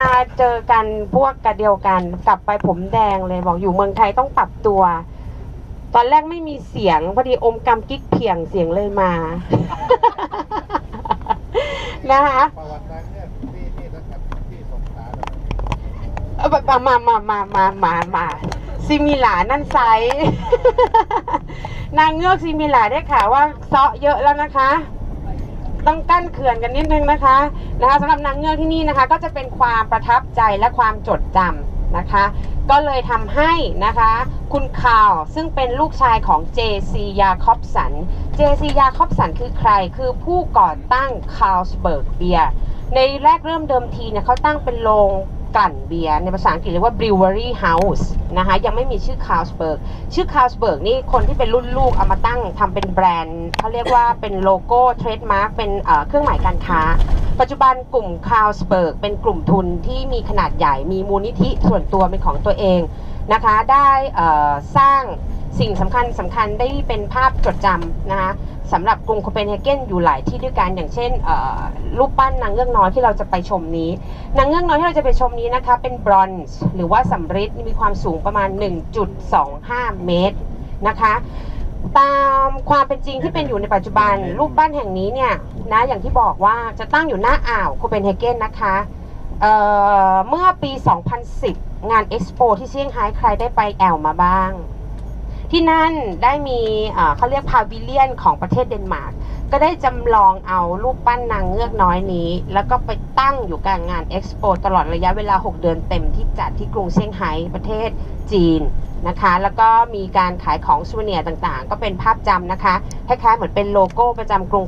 มาเจอกันพวกกระเดียวกัน กลับไปผมแดงเลยบอกอยู่เมืองไทยต้องปรับตัว ตอนแรกไม่มีเสียงพอดีอมกำกิ๊กเพียงเสียงเลยมา นะคะประวัตินางเนี่ยที่นี่นะครับที่สงขลาแล้วนะเออมามามามามามามาซิมิลานั่นไซส์ นางเงือกซิมิลาได้ข่าวว่าเซาะเยอะแล้วนะคะ ต้องกั้นเขื่อนกันนิดนึงนะคะนะคะสำหรับนางเงือกที่นี่นะคะ ก็จะเป็นความประทับใจและความจดจำนะคะ ก็เลยทำให้นะคะคุณคาวซึ่งเป็นลูกชายของ J.C. ยาคอบสัน J.C. ยาคอบสันคือใครคือผู้ก่อตั้งคา l สเบิร์กเบียร์ในแรกเริ่มเดิมทีเนี่ยเขาตั้งเป็นโรง กลั่นเบียร์ในภาษาอังกฤษเรียกว่า brewery house นะคะยังไม่มีชื่อ Carlsberg ชื่อ Carlsberg นี่คนที่เป็นรุ่นลูกเอามาตั้งทำเป็นแบรนด์เขาเรียกว่าเป็นโลโก้เทรดมาร์กเป็นเอ่อเครื่องหมายการค้า ปัจจุบันกลุ่ม Carlsberg เป็นกลุ่มทุนที่มีขนาดใหญ่มีมูลนิธิส่วนตัวเป็นของตัวเองนะคะได้เอ่อสร้าง สิ่งสำคัญสำคัญได้เป็นภาพจดจำนะคะสำหรับกรุงโคเปนเฮเกนอยู่หลายที่ด้วยกันอย่างเช่นรูปปั้นนางเงือกน้อยที่เราจะไปชมนี้นางเงือกน้อยที่เราจะไปชมนี้นะคะ เป็นบรอนซ์หรือว่าสำริดมีความสูงประมาณ 1.25 เมตรนะคะตามความเป็นจริงที่เป็นอยู่ในปัจจุบัน รูปปั้นแห่งนี้เนี่ยนะอย่างที่บอกว่าจะตั้งอยู่หน้าอ่าวโคเปนเฮเกนนะคะเอ่อเมื่อปี 2010 งานเอ็กซ์โปที่เซี่ยงไฮ้ใครได้ไปแอลมาบ้าง ที่นั่นได้มีเขาเรียกพาวิเลียนของประเทศเดนมาร์กก็ได้จำลองเอารูปปั้นนางเงือกน้อยนี้ แล้วก็ไปตั้งอยู่กลางงานเอ็กซ์โปตลอดระยะเวลา 6 เดือนเต็มที่จัดที่กรุงเซี่ยงไฮ้ประเทศจีนนะคะ แล้วก็มีการขายของสูเวเนียต่างๆ ก็เป็นภาพจำนะคะคล้ายๆเหมือนเป็นโลโก้ประจำกรุง